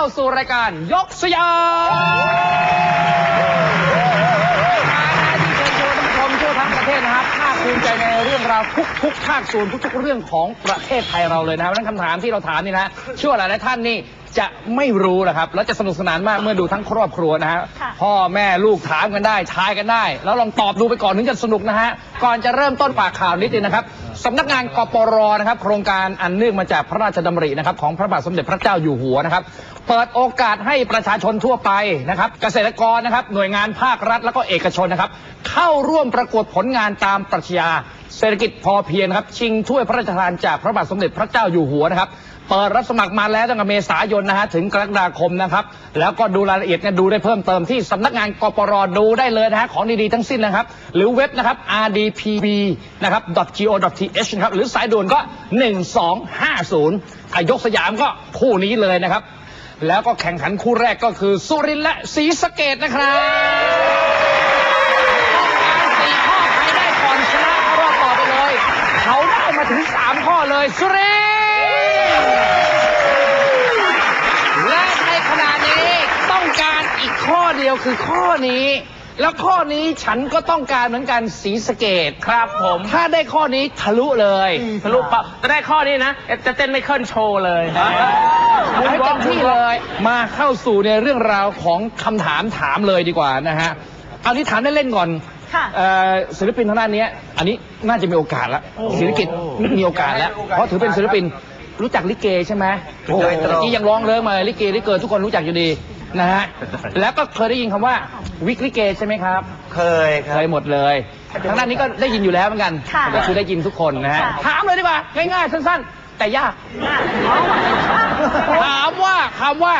เข้าสู่รายการยกสยามที่เชิญชวนท่านชมทั่วประเทศนะครับภาคภูมิใจในเรื่องราวทุกทุกภาคส่วนทุกๆเรื่องของประเทศไทยเราเลยนะครับดังนั้นคำถามที่เราถามนี่นะเชื่อว่าหลายๆท่านนี่ จะไม่รู้นะครับ แล้วจะสนุกสนานมากเมื่อดูทั้งครอบครัวนะฮะค่ะพ่อแม่ลูกถามกันได้ทายกันได้ แล้วลองตอบดูไปก่อนถึงจะสนุกนะฮะก่อนจะเริ่มต้นปากข่าวนิดนึงนะครับสำนักงานกปรนะครับ โครงการอันเนื่องมาจากพระราชดำรินะครับของพระบาทสมเด็จพระเจ้าอยู่หัวนะครับ เปิดโอกาสให้ประชาชนทั่วไปนะครับเกษตรกรนะครับหน่วยงานภาครัฐแล้วก็เอกชนนะครับ เข้าร่วมประกวดผลงานตามปรัชญา เศรษฐกิจพอเพียงนะครับ ชิงถ้วยพระราชทานจากพระบาทสมเด็จพระเจ้าอยู่หัวนะครับ เปิดรับสมัครมาแล้วตั้งแต่เมษายนนะฮะถึงกรกฎาคมนะครับ แล้วก็ดูรายละเอียดเนี่ยดูได้เพิ่มเติมที่สำนักงานกปรดูได้เลยนะฮะของดีๆทั้งสิ้นนะครับ หรือเว็บนะครับ rdpb นะครับ .go.th นะครับ หรือสายด่วนก็ 1250อายกสยามก็คู่นี้เลยนะครับ แล้วก็แข่งขันคู่แรกก็คือสุรินทร์และศรีสะเกดนะครับสี่ข้อใครได้ก่อนชนะเข้ารอบต่อไปเลย เขาได้มาถึงสามข้อเลยสุรินทร์ และในขณะนี้ต้องการอีกข้อ เดียวคือข้อนี้ แล้วข้อนี้ฉันก็ต้องการเหมือนกันสีสะเกตครับผม ถ้าได้ข้อนี้ทะลุเลยทะลุปั๊บจะได้ข้อนี้นะจะเต้นไม่เคลื่อนโชว์เลยเอาให้เต็มที่เลย มาเข้าสู่ในเรื่องราวของคำถามถามเลยดีกว่านะฮะเอาที่ถามเล่นๆก่อนค่ะเอ่อศิลปินทางด้านเนี้ยอันนี้น่าจะมีโอกาสแล้วศิลปินมีโอกาสแล้ว เพราะถือเป็นศิลปินรู้จักลิเกใช่ไหมโอ้โหเมื่อกี้ยังร้องเลิกมาเลยลิเกลิเกทุกคนรู้จักอยู่ดี นะฮะแล้วก็เคยได้ยินคำว่าวิกลิเกใช่ไหมครับเคยคเครับยหมดเลยทางด้านนี้ก็ได้ยินอยู่แล้วเหมือนกันค่ะก็คือได้ยินทุกคนนะฮะค่ะ ถามเลยดีกว่าง่ายๆสั้นๆ แต่ยาก ถามว่าคำว่า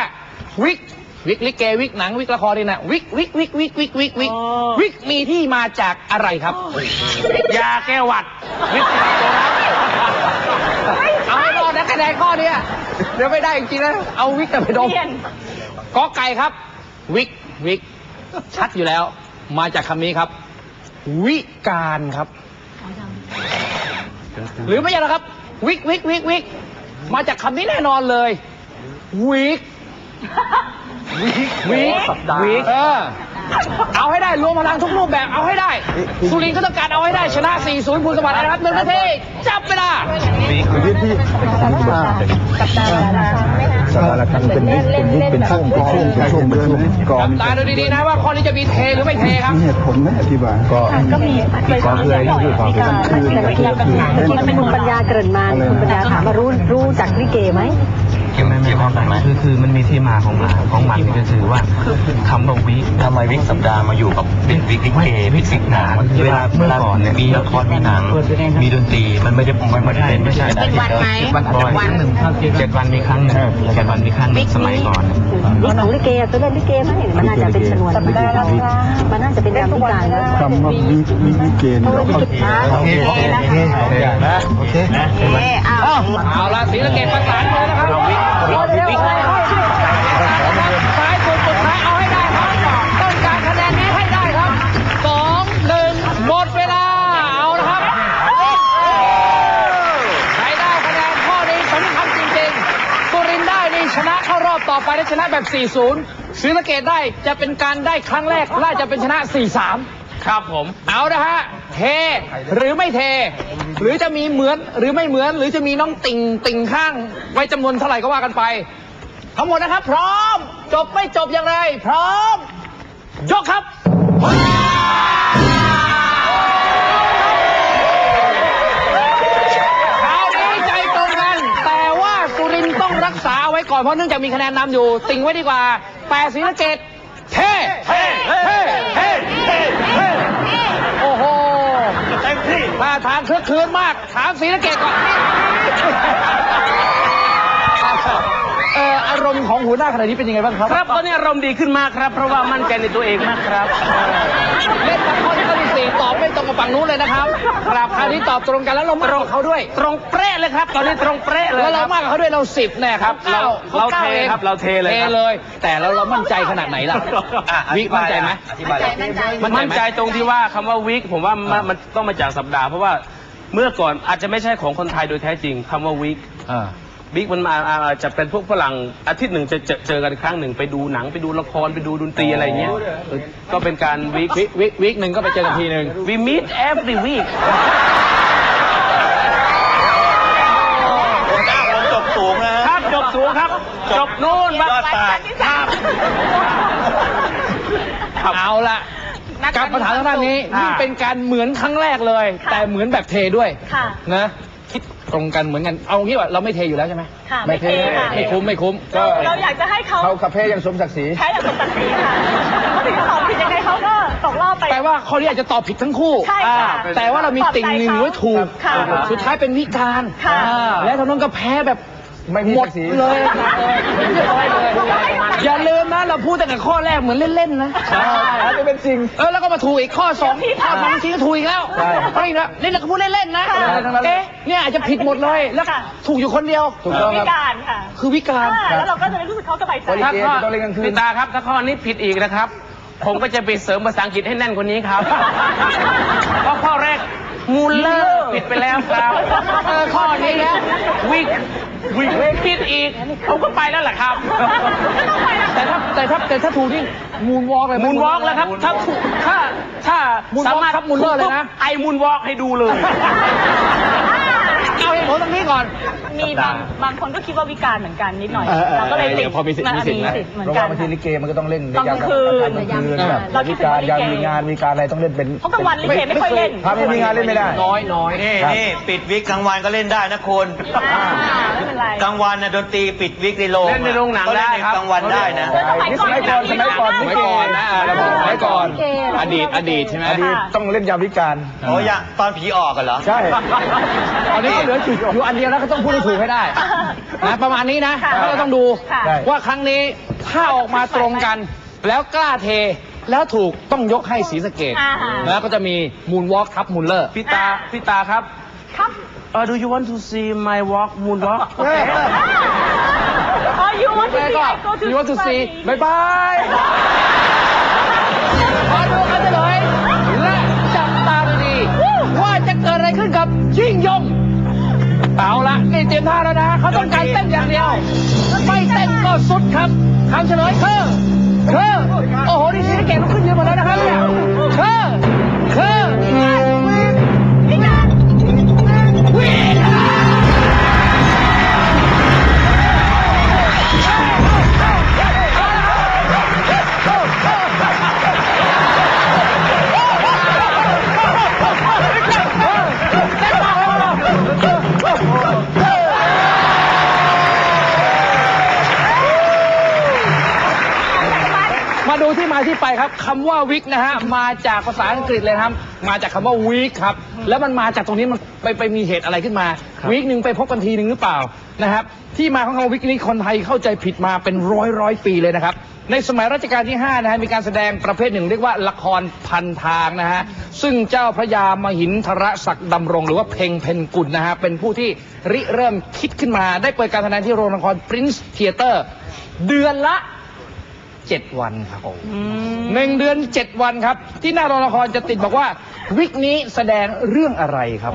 วิกวิกลิเกวิกหนังวิกละครนี่นะวิกวิกวิกวิกวิกวิกวิกอ๋อวิกมีที่มาจากอะไรครับยาแก้หวัดวิกเอาให้รอดนะคะแนนข้อเนี้ยเดี๋ยวไม่ได้จริงๆนะเอาวิกแต่ไปดม เปลี่ยน กอไก่ครับ วิกวิกชัดอยู่แล้ว มาจากคำนี้ครับ วิการครับ หรือไม่ใช่นะครับ วิกวิกวิกวิกมาจากคำนี้แน่นอนเลย วิกวิกวิกวิกเออเอาให้ได้รวมพลังทุกรูปแบบเอาให้ได้ สุรินทร์ก็ต้องการเอาให้ได้ชนะ 4-0ภูลสวัสดิ์นะครับหนึ่งนาทีจับเวลาพื้นที่ว่าสัปดาห์ ละครั้งเป็นวิกเป็นวิกเป็นช่วงเป็นช่วงเป็นช่วงเป็นช่วงกองตาดูดีๆนะว่าข้อนี้จะมีเทหรือไม่เทครับมีเหตุผลไหมอธิบายก็ก็มีก็เคยอยู่ความเป็นคืนแต่คืนคืนมันเป็นคุณปัญญาเกริ่นมาคุณปัญญาถามว่ารู้รู้จักลิเกไหม ไม่ไม่เข้าใจคือคือมันมีที่มาของมันของมันนี่ก็คือว่าคำว่าวิทำไมวิกสัปดาห์มาอยู่กับเป็นวิกลิเกวิกสิกหนังเวลาเมื่อก่อนเนี่ยมีละครมีหนัง มีดนตรีมันไม่ได้มันไม่ได้เป็นไม่ใช่เจ็ดวันไหม วันหนึ่งเจ็ดวันมีครั้งหนึ่งเจ็ดวันมีครั้งหนึ่งสมัยก่อนวิกของลิเกจะเล่นลิเกไหมมันน่าจะเป็นชนวนมันน่าจะเป็นยามวิการแล้วคำว่าวิกวิกวิเกนเราเข้าใจโอเคโอเคโอเคนะโอเคนะเอาเอาละสีสะเกตประสานเลยนะครับ วิกซ้ายสุดสุดท้ายเอาให้ได้ครับต้องการคะแนนนี้ให้ได้ครับสองหนึ่งหมดเวลาเอาละครับใครได้คะแนนข้อนี้สำคัญจริงๆสุรินทร์ได้นี่ชนะเข้ารอบต่อไปและชนะแบบ 4-0ศรีสะเกดได้จะเป็นการได้ครั้งแรกและจะเป็นชนะ 4-3 ครับผม เอานะฮะ เท หรือไม่เท หรือจะมีเหมือนหรือไม่เหมือน หรือจะมีน้องติ่งติ่งข้าง ไว้จำนวนเท่าไหร่ก็ว่ากันไป ทั้งหมดนะครับ พร้อม จบไม่จบอย่างไร พร้อม ยกครับ คราวนี้ใจตรงกัน แต่ว่าสุรินทร์ต้องรักษาไว้ก่อนเพราะเนื่องจากมีคะแนนนำอยู่ ติ่งไว้ดีกว่าแปดศรีสะเกดเท่เท่เท่เท่ ที่ท่าทางเครือคืนมาก ถามศรีสะเกดก่อนเอ่ออารมณ์ของหัวหน้าขณะนี้เป็นยังไงบ้างครับ ครับตอนนี้อารมณ์ดีขึ้นมากครับ เพราะว่ามั่นใจในตัวเองมากครับ เล่นมาข้อที่ข้อที่ สี่ตอบไม่ตรงกับฝั่งนู้นเลยนะครับครับคราวนี้ตอบตรงกันแล้วเรามากกว่าเขาด้วย ตรงเป๊ะเลยครับ ตอนนี้ตรงเป๊ะเลยแล้วเรามากกว่าเขาด้วยเราสิบแน่ครับเราเราเทครับเราเทเลยเทเลย แต่เราเรามั่นใจขนาดไหนล่ะวิธิมั่นใจไหมอธิบายมันมั่นใจตรงที่ว่าคำว่าวิกผมว่ามันต้องมาจากสัปดาห์เพราะว่าเมื่อก่อนอาจจะไม่ใช่ของคนไทยโดยแท้จริงคำว่าวิก อ่าวิกมันมาอ่าอาจจะเป็นพวกฝรั่งอาทิตย์หนึ่งจะเจอเจอกันครั้งหนึ่งไปดูหนังไปดูละครไปดูดนตรีอะไรเงี้ยเออก็เป็นการวิก วิวิวิกหนึ่งก็ไปเจอกันทีหนึ่ง we meet every week ผมจบสูงนะฮะ ครับจบสูงครับ จบนู่นยอดตากครับเอาละกลับมาถามทางด้านนี้อ่านี่นี่เป็นการเหมือนครั้งแรกเลย แต่เหมือนแบบเทด้วยค่ะ นะ คิดตรงกันเหมือนกัน เอางี้ว่าเราไม่เทอยู่แล้วใช่ไหมค่ะไม่เทไม่เทค่ะไม่คุ้มไม่คุ้มก็เราอยากจะให้เขาเขาคาเฟ่ยังสมศักดิ์ศรีใช้แต่สมศักดิ์ศรีค่ะเขาถึงจะตอบผิดยังไงเขาก็ตกรอบไปแปลว่าข้อนี้อาจจะตอบผิดทั้งคู่ใช่ค่ะอ่าแต่ว่าเรามีติ่งหนึ่งไว้ถูกค่ะสุดท้ายเป็นวิการค่ะอ่าและทางนั้นก็แพ้แบบไม่มีหมดศักดิ์ศรีเลยเรียบร้อยเลยอย่าลืม นะเราพูดแต่ข้อแรกเหมือนเล่นๆนะอาจจะเป็นจริง เออแล้วก็มาถูกอีกข้อสองข้อสองทีก็ถูกอีกแล้วใช่เพราะอีกนะนี่เราก็พูดเล่นๆนะค่ะเอ๊ะเนี่ยอาจจะผิดหมดเลยแล้วค่ะ ถูกอยู่คนเดียว ถูกต้องวิครับ การค่ะคือวิการ อ่าแล้วเราก็จะได้รู้สึกเขาสบายใจลิเกจะต้องเล่นกลางคืน พี่ตาครับ ถ้าข้อนี้ผิดอีกนะครับ ผมก็จะไปเสริมภาษาอังกฤษให้แน่นกว่านี้ครับเพราะข้อแรกมูลเลอร์ผิดไปแล้วครับเออข้อนี้แล้ว วิกวิกผิดอีกผมก็ไปแล้วล่ะครับ แต่ถ้าแต่ถ้าแต่ถ้าถูกนี่มูนวอล์กเลยมูนวอล์กแล้วครับ ถ้าถูกถ้าถ้า Moonwalk สามารถครับ Moonwalk เลยนะ ไอมูนวอล์กให้ดูเลย เอาเหตุผลตรงนี้ก่อน มีบางบางคนก็คิดว่าวิการเหมือนกันนิดหน่อยเออเออเราก็เลยติดเดี๋ยวพอมีสิทธิ์มีสิทธิ์นะ เหมือนเพราะกัว่าน บางทีลิเกมันก็ต้องเล่นในตอนกลางคืนกลางคืนแบบเราคิมีดถึงการลิเก ยามมีงานมีการอะไรต้องเล่นเป็นเพราะกลางวันลิเกไม่ค่อยเล่นถ้าไม่มีงานเล่นไม่ได้ น้อยน้อยนี่ครับ นี่ปิดวิกกลางวันก็เล่นได้นะคุณอ่าไม่เป็นไร กลางวันนะดนตรีปิดวิกในโรงเล่นในโรงหนังก็เล่ได้ครับ กลางวันได้นะ เออสมัยก่อน สมัยก่อนสมัยก่อนสมัยก่อนนะอ่าเราบอกสมัยก่อน อดีตอดีตใช่ไหมอดีตต้องเล่นยามวิการ โอ้ยงตอนผีออกกันเหรอ ใช่ ตอนนี้ก็เหลือจุดอยู่อันเดียวแล้วก็ต้องพูดให้ถูกให้ได้นะประมาณนี้นะค่ะเราต้องดูค่ะได้ว่าครั้งนี้ถ้าออกมาตรงกัน แล้วกล้าเทแล้วถูกต้องยกให้ศรีสะเกดอ่าฮะ แล้วก็จะมีมูนวอล์กทับมูลเลอร์ พี่ตา พี่ตาครับ ครับเออ do you want to see my walk moon walk โอเคอ๋อ you want to แล้ว see ก็ I go to ยูวัต the สุซี party บายบาย เอาละนี่เตรียมท่าแล้วนะ เขาต้องการเต้นอย่างเดียว ไม่เต้นก็สุดครับคำเฉลยคือคือโอ้โห นี่ชีวิตเก่งขึ้นเยอะหมดแล้วนะครับ ว่าวิกนะฮะมาจากภาษาอังกฤษเลยครับ มาจากคำว่าวีคครับ แล้วมันมาจากตรงนี้มันไปไปมีเหตุอะไรขึ้นมาวีคหนึ่งไปพบกันทีหนึ่งหรือเปล่านะครับ ที่มาของคำว่าวิกนี้คนไทยเข้าใจผิดมาเป็นร้อยร้อยปีเลยนะครับ ในสมัยรัชกาลที่5นะฮะมีการแสดงประเภทหนึ่งเรียกว่าละครพันทางนะฮะซึ่งเจ้าพระยามหินทรศักดิ์ดำรง หรือว่าเพ่งเพนกุลนะฮะเป็นผู้ที่ริเริ่มคิดขึ้นมา ได้เปิดการแสดงที่โรงละคร Prince Theater เดือนละ เจ็ดวันครับหนึ่งเดือนเจ็ดวันครับ ที่หน้าโรงละครจะติดบอกว่า วิกนี้แสดงเรื่องอะไรครับ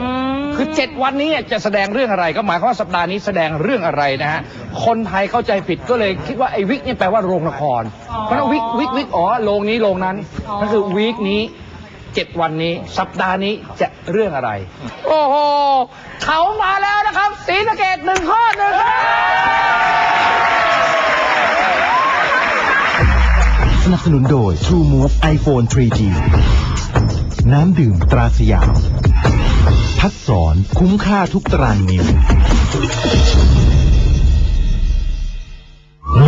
คือเจ็ดวันนี้จะแสดงเรื่องอะไรก็หมายความว่าสัปดาห์นี้แสดงเรื่องอะไรนะฮะคนไทยเข้าใจผิดก็เลยคิดว่าไอ้วิกเนี่ยแปลว่าโรงละครเพราะฉะนั้นวิกวิกวิกอ๋อโรงนี้โรงนั้นนั่นคือวิกนี้เจ็ดวันนี้ สัปดาห์นี้จะเรื่องอะไร โอ้โหเขามาแล้วนะครับศรีสะเกดหนึ่งข้อหนึ่ง สนับสนุนโดย True Move iPhone 3G น้ำดื่มตราสยามพัดสอนคุ้มค่าทุกตารางนิ้ว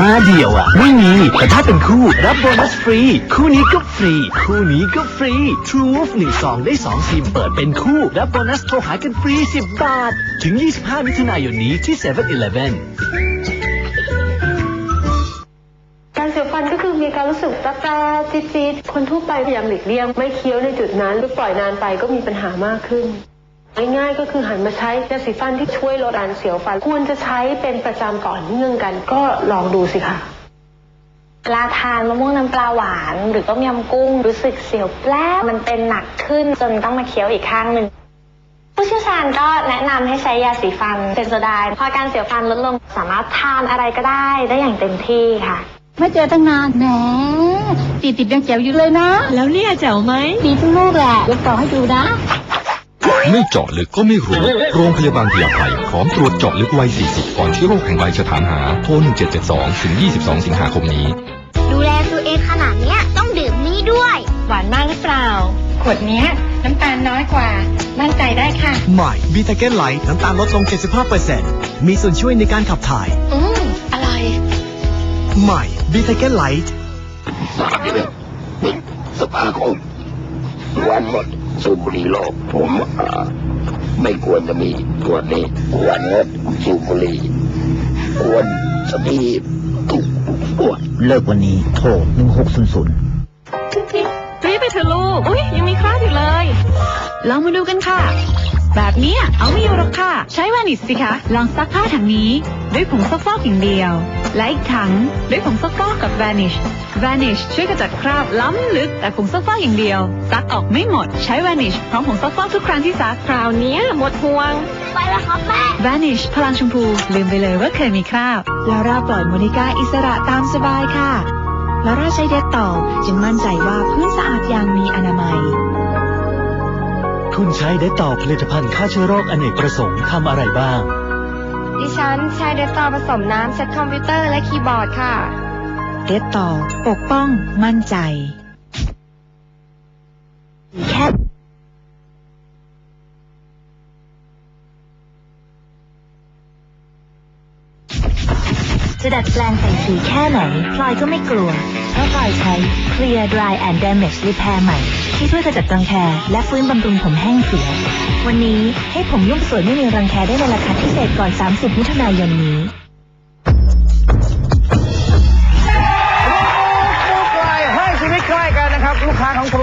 มาเดียวอะ ไม่มี แต่ถ้าเป็นคู่ รับโบนัสฟรี คู่นี้ก็ฟรี คู่นี้ก็ฟรี True Move 1 2 ได้ 2 ซิม เปิดเป็นคู่ รับโบนัสโทรหากันฟรี 10 บาท ถึง 25 มิถุนายนนี้ที่7 e เ e ่ e อ การเสียฟันก็คือมีการรู้สึกตาตาจี๊ดๆคนทั่วไปพยายามหลีกเลี่ยง ไม่เคี้ยวในจุดนั้นหรือปล่อยนานไปก็มีปัญหามากขึ้นง่ายๆก็คือหันมาใช้ยาสีฟันที่ช่วยลดการเสียวฟัน ควรจะใช้เป็นประจำต่อนเนื่องกัน ก็ลองดูสิค่ะเวลาทานมะม่วงน้ำปลาหวาน หรือต้มยำกุ้งรู้สึกเสียวแปลบมันเป็นหนักขึ้นจนต้องมาเคี้ยวอีกข้างหนึ่งผู้เชี่ยวชาญก็แนะนำให้ใช้ยาสีฟันเซนโซไดน์พอการเสียวฟันลดลงสามารถทานอะไรก็ได้ได้อย่างเต็มที่ค่ะ ไม่เจอตั้งนานแหมตีติดยังแจ๋วอยู่เลยนะ แล้วเนี่ยแจ๋วไหมดีทุกลูกแหละยกต่อให้ดูนะ ไม่เจาะลึกก็ไม่รู้ โรงพยาบาลพยาไทพร้อมตรวจเจาะลึกวัย 40 ก่อนที่โรคแห่งใบจะถามหา โทร 1772 ถึง 22 สิงหาคมนี้ ดูแลตัวเองขนาดเนี้ยต้องดื่มนี้ด้วย หวานมากหรือเปล่า ขวดเนี้ยน้ำตาลน้อยกว่า มั่นใจได้ค่ะ ใหม่บีทาเกนไลท์น้ำตาลลดลง 75%มีส่วนช่วยในการขับถ่าย อืมอร่อย ใหม่บีทาเกนไลท์สภาคมวันหมดสูบบุหรี่โลกผมอ่าไม่ควรจะมีตัวนี้ควรงดสูบบุหรี่ควรจะมีทุกตัวเลิกวันนี้โทร1600รีบไปเถอะลูก อุ้ยยังมีคราบอยู่เลย ลองมาดูกันค่ะ แบบเนี้ยเอาไม่อยู่หรอกค่ะ ใช้วานิชสิคะ ลองซักผ้าถังนี้ ด้วยผงซักฟอกอย่างเดียว และอีกถังด้วยผงซักฟอกกับวานิชวานิชช่วยกระจัดคราบล้ำลึกแต่ผงซักฟอกอย่างเดียว ซักออกไม่หมดใช้วานิชพร้อมผงซักฟอกทุกครั้งที่ซักคราวเนี้ยหมดห่วง ไปแล้วครับแม่วานิชพลังชมพู ลืมไปเลยว่าเคยมีคราบแล้วเราปล่อยโมนิก้าอิสระตามสบายค่ะลาร่าใช้เด็ดต่อจึงมั่นใจว่าพื้นสะอาดอย่างมีอนามัย คุณใช้ได้ต่อผลิตภัณฑ์ฆ่าเชื้อโรคอเนกประสงค์ทำอะไรบ้าง ดิฉันใช้เดตตอผสมน้ำเซตคอมพิวเตอร์และคีย์บอร์ดค่ะ เดตตอปกป้องมั่นใจ จะดัดแปลงใส่สีแค่ไหนพลอยก็ไม่กลัว เพราะพลอยใช้ Clear Dry and Damage Repair ใหม่ ที่ช่วยขจัดรังแคและฟื้นบำรุงผมแห้งเสีย วันนี้ให้ผมยุ่งสวยไม่มีรังแคได้ในราคาพิเศษก่อน 30 มิถุนายนนี้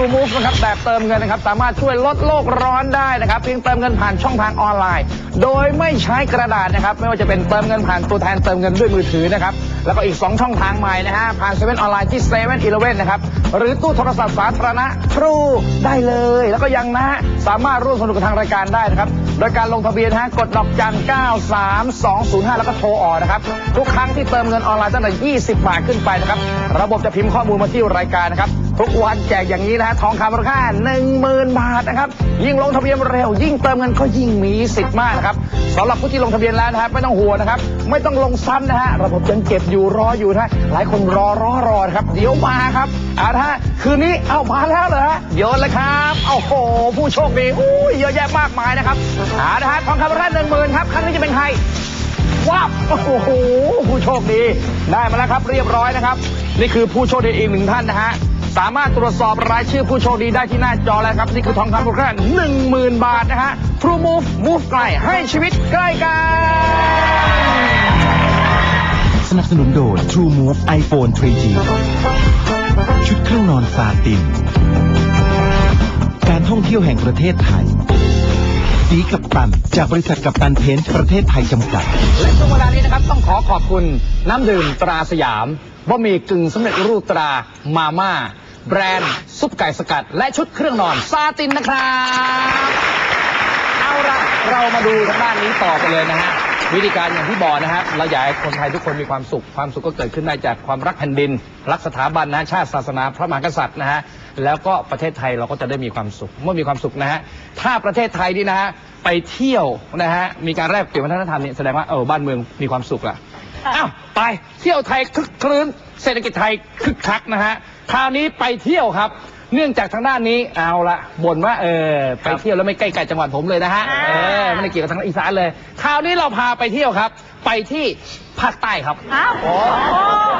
True Move นะครับแบบเติมเงินนะครับ สามารถช่วยลดโลกร้อนได้นะครับ เพียงเติมเงินผ่านช่องทางออนไลน์ โดยไม่ใช้กระดาษนะครับ ไม่ว่าจะเป็นเติมเงินผ่านตัวแทนเติมเงินด้วยมือถือนะครับ แล้วก็อีก 2 ช่องทางใหม่นะฮะ ผ่านเซเว่นออนไลน์ที่เซเว่นอีเลเว่นนะครับ หรือตู้โทรศัพท์สาธารณะ True ได้เลย แล้วก็ยังนะฮะสามารถร่วมสนุกกับทางรายการได้นะครับ โดยการลงทะเบียนนะฮะกดดอกจัน 93205 แล้วก็โทรออกนะครับ ทุกครั้งที่เติมเงินออนไลน์ตั้งแต่ 20 บาทขึ้นไปนะครับ ระบบจะพิมพ์ข้อมูลมาที่รายการนะครับ ทุกวันแจกอย่างนี้นะฮะทองคำมูลค่า10,000 บาทนะครับ ยิ่งลงทะเบียนเร็ว ยิ่งเติมเงินก็ยิ่งมีสิทธิ์มากนะครับสำหรับผู้ที่ลงทะเบียนแล้วนะครับไม่ต้องห่วงนะครับ ไม่ต้องลงซ้ำนะฮะระบบยังเก็บอยู่รออยู่นะฮะหลายคนรอรอรอนะครับเดี๋ยวมาครับอ่านะฮะคืนนี้เอามาแล้วเหรอฮะโยนเลยครับโอ้โห ผู้โชคดีอุ้ยเยอะแยะมากมายนะครับอ่านะฮะทองคำมูลค่าหนึ่งหมื่นครับครั้งนี้จะเป็นใครว้าวโอ้โหผู้โชคดีได้มาแล้วครับเรียบร้อยนะครับ นี่คือผู้โชคดีอีกหนึ่งท่านนะฮะ สามารถตรวจสอบรายชื่อผู้โชคดีได้ที่หน้าจอแล้วครับ นี่คือทองคำมูลค่าหนึ่งหมื่นบาทนะฮะ True Move Move ไกลให้ชีวิตใกล้กัน สนับสนุนโดย True Move iPhone 3G ชุดเครื่องนอนซาติน การท่องเที่ยวแห่งประเทศไทย สีกับตัน จากบริษัทกับตันเพนท์ประเทศไทยจำกัด และช่วงเวลานี้นะครับ ต้องขอขอบคุณน้ำดื่มตราสยามบะหมี่กึ่งสำเร็จรูปตรามาม่า แบรนด์ ซุปไก่สกัด และชุดเครื่องนอนซาตินนะครับ เอาละเรามาดูทางด้านนี้ต่อไปเลยนะฮะ วิธีการอย่างที่บอกนะฮะเราอยากให้คนไทยทุกคนมีความสุข ความสุขก็เกิดขึ้นได้จากความรักแผ่นดิน รักสถาบันนะะชาติศาสนา พระมหากษัตริย์นะฮะ แล้วก็ประเทศไทยเราก็จะได้มีความสุข เมื่อมีความสุขนะฮะ ถ้าประเทศไทยนี่นะฮะไปเที่ยวนะฮะ มีการแลกเปลี่ยนวัฒนธรรมเนี่ยแสดงว่าเออบ้านเมืองมีความสุขละ อ้าวไปเที่ยวไทยคึกครื้น เศรษฐกิจไทยคึกคักนะฮะคราวนี้ไปเที่ยวครับ เนื่องจากทางด้านนี้เอาละบ่นว่าเออไปเที่ยวแล้วไม่ใกล้ๆจังหวัดผมเลยนะฮะเออไม่ได้เกี่ยวกับทางอีสานเลย คราวนี้เราพาไปเที่ยวครับ ไปที่ภาคใต้ครับ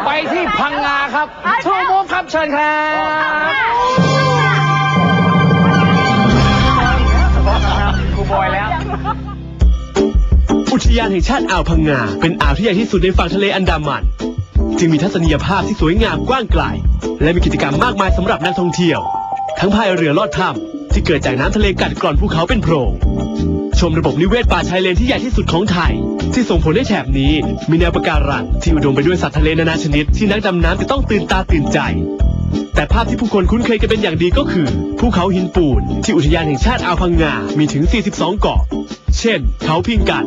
ไปที่พังงาครับทูมูฟครับเชิญครับครู อุทยานแห่งชาติอ่าวพังงา เป็นอ่าวที่ใหญ่ที่สุดในฝั่งทะเลอันดามัน จึงมีทัศนียภาพที่สวยงามกว้างไกล และมีกิจกรรมมากมายสำหรับนักท่องเที่ยว ทั้งพายเรือลอดถ้ำที่เกิดจากน้ำทะเลกัดกร่อนภูเขาเป็นโพรงชมระบบนิเวศป่าชายเลนที่ใหญ่ที่สุดของไทย ที่ส่งผลให้แถบนี้ มีแนวปะการังที่อุดมไปด้วยสัตว์ทะเลนานาชนิดที่นักดำน้ำจะต้องตื่นตาตื่นใจ แต่ภาพที่ผู้คนคุ้นเคยกันเป็นอย่างดีก็คือภูเขาหินปูน ที่อุทยานแห่งชาติอ่าวพังงา มีถึง 42 เกาะ เช่น เขาพิงกัด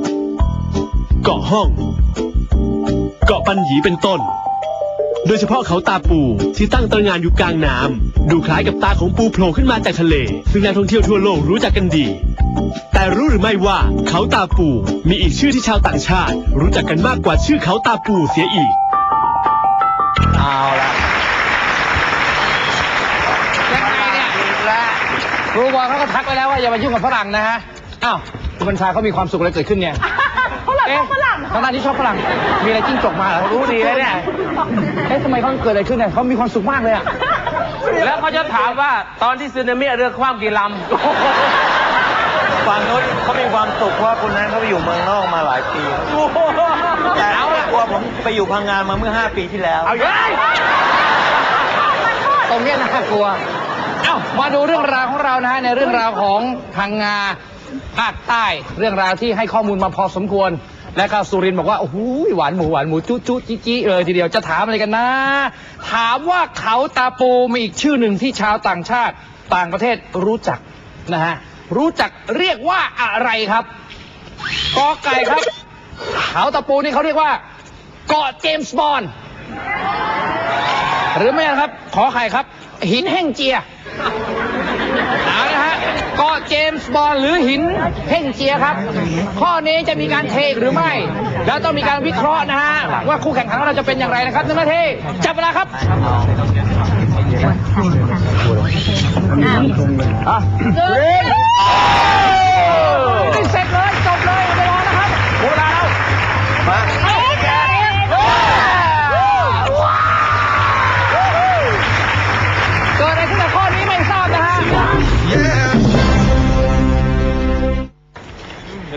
เกาะห้อง เกาะปันหยีเป็นต้น โดยเฉพาะเขาตาปูที่ตั้งตระหงานอยู่กลางน้ำดูคล้ายกับตาของปูโผล่ขึ้นมาจากทะเล ซึ่งนักท่องเที่ยวทั่วโลกรู้จักกันดี แต่รู้หรือไม่ว่าเขาตาปูมีอีกชื่อที่ชาวต่างชาติ รู้จักกันมากกว่าชื่อเขาตาปูเสียอีกเอาละยังไงเนี่ยครูบอลเขาก็ทักไปแล้วว่าอย่ามายุ่งกับฝรั่งนะฮะ อ้าวคุณบัญชาเขามีความสุขอะไรเกิดขึ้นเนี่ย ฝรั่งฝรั่งทางด้านที่ชอบฝรั่ง มีอะไรจิ้งจกมาเหรอรู้ดีแล้วเนี่ยเอ๊ะทำไมเขาเกิดอะไรขึ้นเนี่ยเขามีความสุขมากเลยอะแล้วเขาจะถามว่าตอนที่ซึนามิเรือคว่ำกี่ลำฝั่งโน้นเขามีความสุขเพราะว่าคนนั้นเขาไปอยู่เมืองนอกมาหลายปีแต่เอาละกลัวผมไปอยู่พังงานมาเมื่อ 5 ปีที่แล้วเอาเยอะตรงเนี้ยน่ากลัว เอ้ามาดูเรื่องราวของเรานะฮะในเรื่องราวของพังงา ภาคใต้เรื่องราวที่ให้ข้อมูลมาพอสมควร และก็สุรินทร์บอกว่าโอ้โหหวานหมูหวานหมูจุจุจิจิเลยทีเดียวจะถามอะไรกันนะ ถามว่าเขาตาปูมีอีกชื่อหนึ่งที่ชาวต่างชาติต่างประเทศรู้จักนะฮะรู้จักเรียกว่าอะไรครับกอไก่ครับ เขาตาปูนี่เขาเรียกว่า เกาะเจมส์บอนด์หรือไม่ครับ ขอไข่ครับ หินแห้งเจียเอาละฮะเกาะเจมส์บอลหรือหินแห้งเจียครับ ข้อนี้จะมีการเทหรือไม่ แล้วต้องมีการวิเคราะห์นะฮะว่าคู่แข่งขันของเราจะเป็นอย่างไรนะครับหนึ่งนาทีจับเวลาครับนี่เ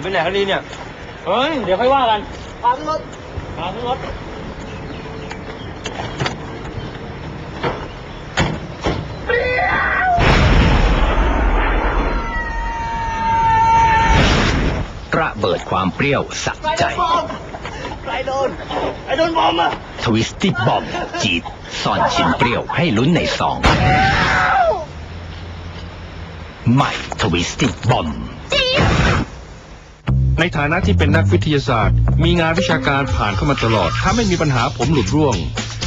ยวไปไหนกันดีเนี่ย เฮ้ย เดี๋ยวค่อยว่ากันระเบิดความเปรี้ยวสะใจ ใครโดนใครโดนบอมอะทวิสตี้บอมจีดซ่อนชิ้นเปรี้ยวให้ลุ้นในซอง ใหม่ทวิสตี้บอม ในฐานะที่เป็นนักวิทยาศาสตร์ มีงานวิชาการผ่านเข้ามาตลอด ถ้าไม่มีปัญหาผมหลุดร่วง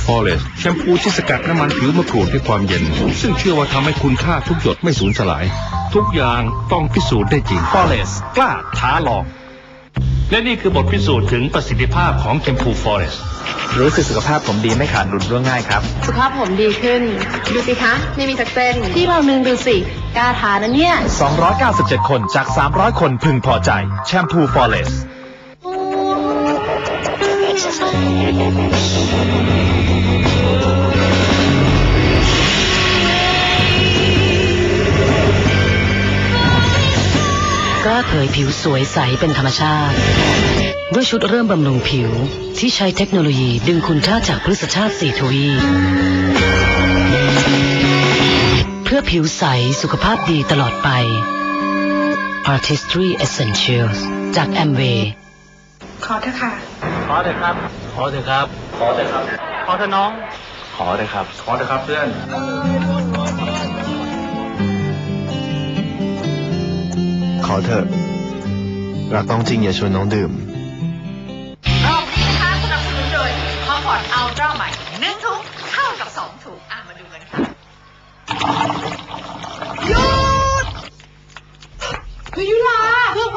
พอเลสแชมพูที่สกัดน้ำมันผิวมะกรูดด้วยความเย็น ซึ่งเชื่อว่าทำให้คุณค่าทุกหยดไม่สูญสลาย ทุกอย่างต้องพิสูจน์ได้จริงฟอเรสกล้าท้าลอง และนี่คือบทพิสูจน์ถึงประสิทธิภาพของแชมพูฟอเรสรู้สึกสุขภาพผมดีไม่ขาดรุนร่วงง่ายครับ สุขภาพผมดีขึ้น ดูสิคะ ไม่มีสักเส้นที่เรานึงดูสิ กล้าทานะเนี่ย 297 คนจาก 300 คนพึงพอใจ แชมพูฟอเรสกล้าเผยผิวสวยใสเป็นธรรมชาติ ด้วยชุดเริ่มบำรุงผิวที่ใช้เทคโนโลยีดึงคุณค่าจากพฤกษชาติสีทวีปเพื่อผิวใสสุขภาพดีตลอดไป Artistry Essentials จาก Amway ขอเถอะค่ะ ขอเถอะครับ ขอเถอะครับ ขอเถอะครับ ขอเถอะน้อง ขอเถอะครับ ขอเถอะครับเพื่อนขอเถอะรักต้องจริงอย่าชวนน้องดื่ม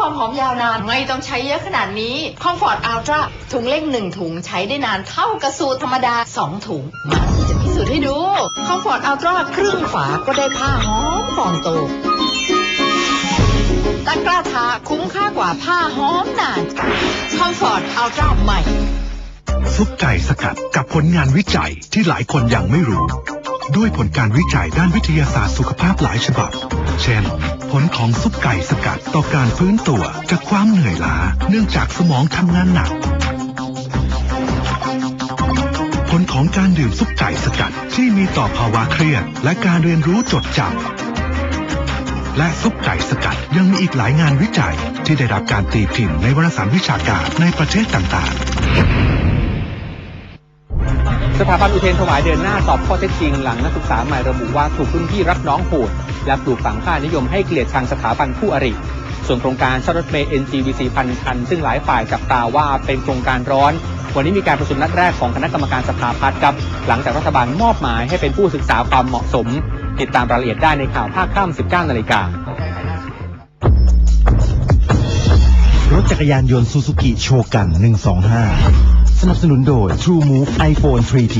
ความหอมยาวนานไม่ต้องใช้เยอะขนาดนี้คอมฟอร์ตอัลตร้าถุงเล็กหนึ่งถุงใช้ได้นานเท่ากับสูตรธรรมดาสองถุง มาจะพิสูจน์ให้ดูคอมฟอร์ตอัลตร้าครึ่งฝาก็ได้ผ้าหอมฟองโตตะกร้าทาคุ้มค่ากว่าผ้าหอมนานคอมฟอร์ตอัลตร้าใหม่ซุปไก่สกัดกับผลงานวิจัยที่หลายคนยังไม่รู้ ด้วยผลการวิจัยด้านวิทยาศาสตร์สุขภาพหลายฉบับ เช่น ผลของซุปไก่สกัดต่อการฟื้นตัวจากความเหนื่อยล้าเนื่องจากสมองทำงานหนัก ผลของการดื่มซุปไก่สกัดที่มีต่อภาวะเครียดและการเรียนรู้จดจำและซุปไก่สกัดยังมีอีกหลายงานวิจัยที่ได้รับการตีพิมพ์ในวารสารวิชาการในประเทศต่างๆสถาบันอุเทนถวายเดินหน้าสอบข้อเท็จจริงหลังนักศึกษาใหม่ระบุว่าถูกรุ่นพี่รับน้องโหด และปลูกฝังค่านิยมให้เกลียดชังสถาบันคู่อริ ส่วนโครงการเช่ารถเมล์ NGVC พันคัน ซึ่งหลายฝ่ายจับตาว่าเป็นโครงการร้อน วันนี้มีการประชุมนัดแรกของคณะกรรมการสภาพัฒน์ครับ หลังจากรัฐบาลมอบหมายให้เป็นผู้ศึกษาความเหมาะสม ติดตามรายละเอียดได้ในข่าวภาคค่ำ19นาฬิการถจักรยานยนต์ซูซูกิโชกัน 125 สนับสนุนโดย True Move iPhone 3G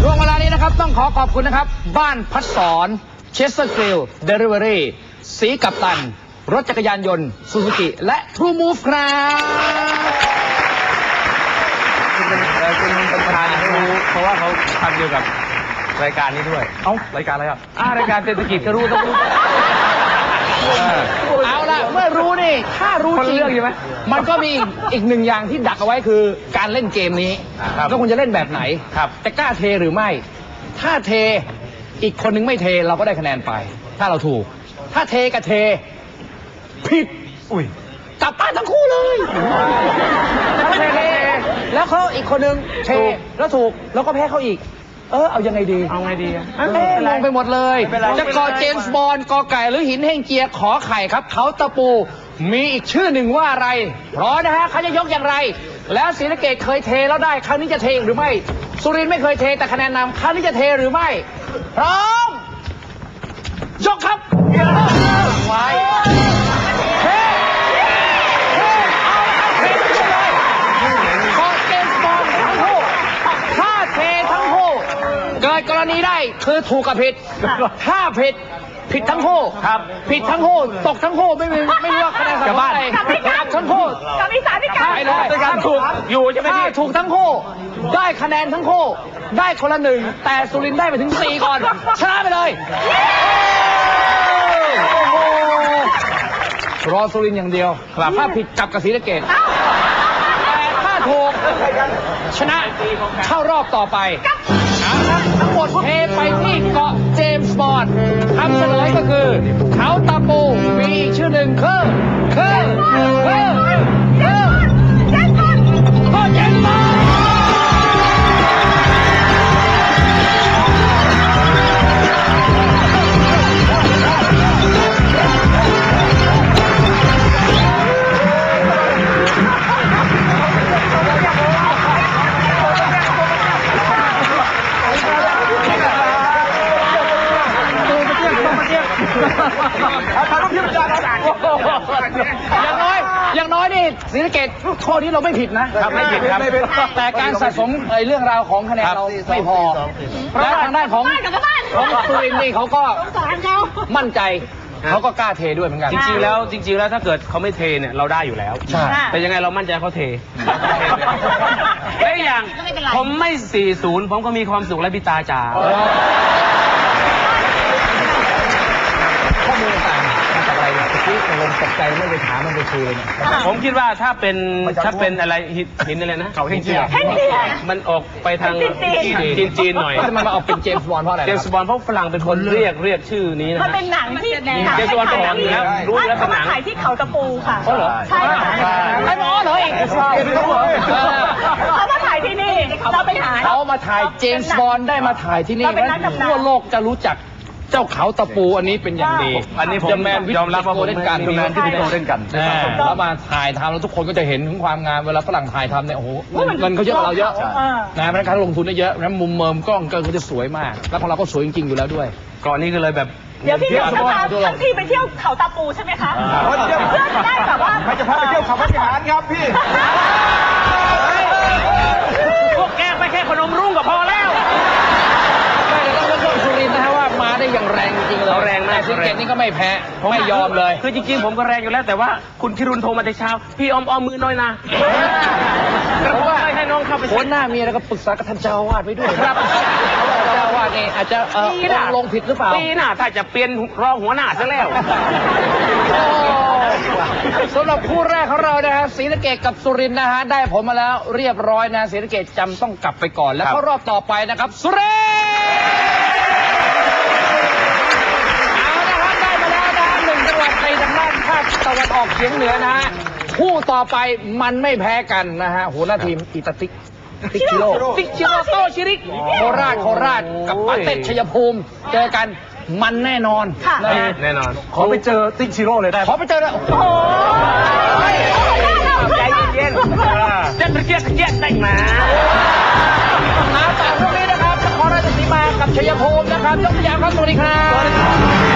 ช่วงเวลานี้นะครับ ต้องขอขอบคุณนะครับ บ้านพัดสอน เชสเตอร์กริลเดลิเวอรี่สีกับตัน รถจักรยานยนต์ซูซูกิและ True Move ครับคุณเป็นประธานรู้เพราะว่าเขาทำเดียวกับรายการนี้ด้วย เอ้ารายการอะไรอะอ่ารายการเศรษฐกิจก็รู้ต้องรู้เอาล่ะเมื่อรู้นี่ถ้ารู้จริงคนละเรื่องใช่ไหมมันก็มีอีกอีกหนึ่งอย่างที่ดักเอาไว้คือการเล่นเกมนี้ครับก็คุณจะเล่นแบบไหนครับจะกล้าเทหรือไม่ ถ้าเท อีกคนนึงไม่เทเราก็ได้คะแนนไป ถ้าเราถูก ถ้าเทกับเท ผิด อุ้ยกลับบ้านทั้งคู่เลยถ้าเทแล้วเขาอีกคนนึงเทถูกแล้วถูกแล้วก็แพ้เขาอีก เออเอายังไงดี เอาไงดีอะเอ๊ะงงไปหมดเลยไม่เป็นไรจะกอเจมส์บอลกอไก่หรือหินเฮงเจียขอไข่ครับเขาตะปูมีอีกชื่อหนึ่งว่าอะไรพร้อมนะฮะเขาจะยกอย่างไร แล้วศรีสะเกดเคยเทแล้วได้ครั้งนี้จะเทอีกหรือไม่ สุรินทร์ไม่เคยเทแต่คะแนนนำครั้งนี้จะเทหรือไม่ พร้อม ยกครับไว้เทเทเอาเทไปเลยกอเจมส์บอลทั้งคู่ถ้าเททั้งคู่ เกิดกรณีได้คือถูกกับผิด ถ้าผิด ผิดทั้งคู่ครับ ผิดทั้งคู่ตกทั้งคู่ไม่มีไม่รู้ว่าคะแนนสะสมอะไรกลับทั้งคู่กับอีสานพี่กัไปเลยเป็นการถูกอยู่ใช่ไหมถ้าพี่ถูกทั้งคู่ได้คะแนนทั้งคู่ได้คนละหนึ่งแต่สุรินทร์ได้ไปถึงสี่ก่อนชนะไปเลยโอ้โหรอสุรินทร์อย่างเดียวถ้าผิดกลับกับศรีสะเกดแต่ถ้าถูก ชนะเข้ารอบต่อไปเอาละทั้งหมดเทไปที่เกาะเจมส์บอลคำเฉลยก็คือเขาตาปูมีอีกชื่อหนึ่งคือคือคือคือ อย่างน้อย อย่างน้อยนี่ศรีสะเกดข้อนี้เราไม่ผิดนะครับไม่ผิดครับ แต่การสะสมเรื่องราวของคะแนนเราไม่พอและทางด้านของของสุรินทร์นี่เขาก็มั่นใจเขาก็กล้าเทด้วยเหมือนกัน จริงๆ แล้วจริง ๆ แล้วถ้าเกิดเขาไม่เทเนี่ยเราได้อยู่แล้วใช่แต่ยังไงเรามั่นใจเขาเทและอีกอย่างผมไม่ 40 ผมก็มีความสุขและพิตาจ๋าข้อมูล ที่ตกลงตกใจไม่ไปถามมันไปคุยเลยเนี่ย ผมคิดว่าถ้าเป็นถ้าเป็นอะไรหินหินอะไรนะเขาเฮงเจียมันออกไปทางจีนจีนๆหน่อยแล้วทำไมมาออกเป็นเจมส์บอลเพราะอะไรเจมส์บอลเพราะฝรั่งเป็นคนเรียกเรียกชื่อนี้นะมันเป็นหนังที่เจมส์บอลเป็นหนังอยู่แล้วรู้อยู่แล้วเป็นหนังถ่ายที่เขาตะปูค่ะ อ๋อเหรอ ใช่ค่ะไอ้หมอเหรออีกใช่เขามาถ่ายที่นี่ เราไปหา เขามาถ่ายเจมส์บอลได้มาถ่ายที่นี่เราเป็นนัแล้กวดำน้ำ ทั่วโลกจะรู้จัก เจ้าเขาตะปูอันนี้เป็นอย่างดีอันนี้ผมจะแมนยอมรับว่าผมเล่นกันเป็นแมนที่พี่โตเล่นกันแน่แล้วมาถ่ายทำแล้วทุกคนก็จะเห็นถึงความงามเวลาฝรั่งถ่ายทำเนี่ยโอ้โหเงินเงินเขาเยอะกว่าเราเยอะเออนะเพราะฉะนั้นเขาลงทุนได้เยอะแล้วมุมเมิมกล้องก็เขาจะสวยมาก แล้วของเราก็สวยจริงๆอยู่แล้วด้วยก่อนนี้ก็เลยแบบเดี๋ยวพี่เดี๋ยวจะพาทั้งทีไปเที่ยวเขาตะปูใช่ไหมคะเพื่อจะได้แบบว่าใครจะพาไปเที่ยวเขาพัทยานครับพี่พวกแกไปแค่ขนมรุ่งก็พอแล้ว ย่างแรงจริงๆเลยเราแรงมาก แต่สิงเกตนี่ก็ไม่แพ้ไม่ยอมเลย คือจริงๆ ผมก็แรงอยู่แล้วแต่ว่าคุณคิรุนโทรมาแต่เช้า พี่ออมออมมือหน่อยนะกระผมไม่ให้น้องเข้าไปหัวหน้ามีอะไรก็ปรึกษากับท่านเจ้าอาวาดไปด้วยครับเจ้าอาวาดนี่อาจจะเออปีหน้าลงผิดหรือเปล่าปีหน้าถ้าจะเปลี่ยนรองหัวหน้าซะแล้วโอ้สำหรับคู่แรกของเรานะฮะศรีสะเกดกับสุรินทร์นะฮะได้ผลมาแล้วเรียบร้อยนะศรีสะเกดจำต้องกลับไปก่อนแล้วก็รอบต่อไปนะครับ สุรินทร์เอาละครับได้มาแล้วนะฮะหนึ่งจังหวัดในทางด้านภาคตะวันออกเฉียงเหนือนะฮะคู่ต่อไปมันไม่แพ้กันนะฮะหัวหน้าทีมอิตาติกติ๊กชิโร่ติ๊กชิโร่โตชิริกโคราชโคราชกับปาเต็ดชัยภูมิ เจอกันมันแน่นอนนะฮะแน่นอน ขอไปเจอติ๊กชิโร่เลยได้ขอไปเจอเลยโอ้โหใจเย็นๆจะเกียดเกียดได้มาน้ำแต่พวกนี้นะครับนครราชสีมากับชัยภูมินะครับยกตัวอย่างครับสวัสดีครับ